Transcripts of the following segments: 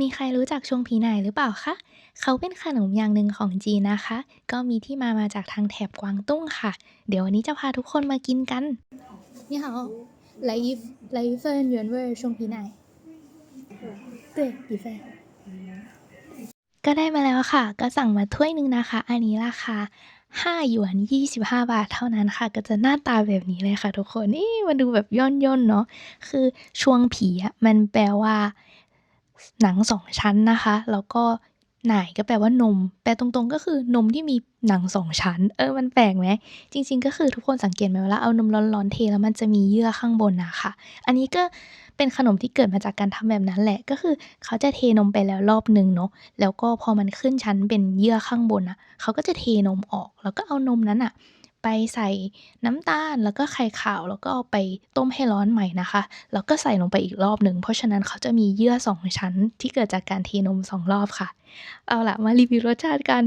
มีใครรู้จักชงผีไหนหรือเปล่าคะ เขาเป็นขนมอย่างหนึ่งของจีนนะคะ ก็มีที่มามาจากทางแถบกวางตุ้งค่ะ เดี๋ยววันนี้จะพาทุกคนมากินกัน 你好，来一来一份原味双皮奶。对，一份。 ก็ได้มาแล้วค่ะ ก็สั่งมาถ้วยหนึ่งนะคะ อันนี้ราคา 5 หยวน 25 บาทเท่านั้นค่ะ ก็จะหน้าตาแบบนี้เลยค่ะทุกคน นี่มันดูแบบย่นย่นๆเนาะ คือช่วงผีอะมันแปลว่า หนังสองชั้นนะคะ แล้วก็หน่ายก็แปลว่านม แปลตรงๆ ก็คือนมที่มีหนังสองชั้น เออ มันแปลกไหม จริง ๆ ก็คือทุกคนสังเกตไหมเวลาเอานมร้อนๆเทแล้วมันจะมีเยื่อข้างบนนะค่ะอันนี้ก็เป็นขนมที่เกิดมาจากการทำแบบนั้นแหละ ก็คือเขาจะเทนมไปแล้วรอบหนึ่งเนาะ แล้วก็พอมันขึ้นชั้นเป็นเยื่อข้างบนน่ะเขาก็จะเทนมออก แล้วก็เอานมนั้นน่ะ ไปใส่น้ำตาลแล้วก็ไข่ขาวแล้วก็เอาไปต้มให้ร้อนใหม่นะคะ แล้วก็ใส่ลงไปอีกรอบหนึ่ง เพราะฉะนั้นเขาจะมีเยื่อ2ชั้นที่เกิดจากการเทนม2รอบค่ะ เอาล่ะมารีวิวรสชาติกัน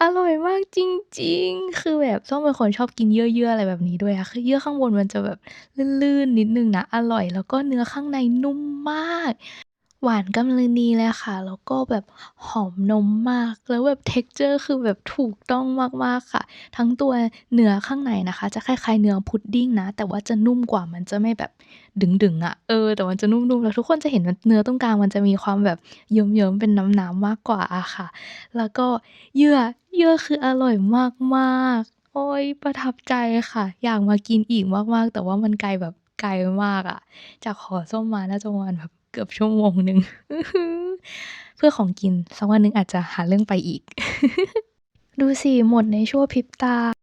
อร่อยมากจริง ๆ คือแบบส้มเป็นคนชอบกินเยื่อๆอะไรแบบนี้ด้วยอะคือเยื่อข้างบนมันจะแบบลื่นๆนิดนึงนะอร่อย แล้วก็เนื้อข้างในนุ่มมาก หวานกำลังดีเลยค่ะ แล้วก็แบบหอมนมมาก แล้วแบบ texture คือแบบถูกต้องมาก ๆ ค่ะ ทั้งตัวเนื้อข้างในนะคะ จะคล้าย ๆ เนื้อพุดดิ้งนะ แต่ว่าจะนุ่มกว่า มันจะไม่แบบดึง ๆ อะ เออ แต่มันจะนุ่ม ๆ แล้วทุกคนจะเห็นเนื้อตรงกลางมันจะมีความแบบเยิ้ม ๆ เป็นน้ำ ๆ มากกว่าอะค่ะ แล้วก็เยื่อเยื่อคืออร่อยมาก ๆ โอ๊ย ประทับใจค่ะ อยากมากินอีกมาก ๆ แต่ว่ามันไกลแบบไกลมากอะ จากหอส้มมาน่าจะประมาณแบบ เกือบชั่วโมงหนึ่งเพื่อของกินสักวันหนึ่งอาจจะหาเรื่องไปอีก ดูสิหมดในชั่วพริบตา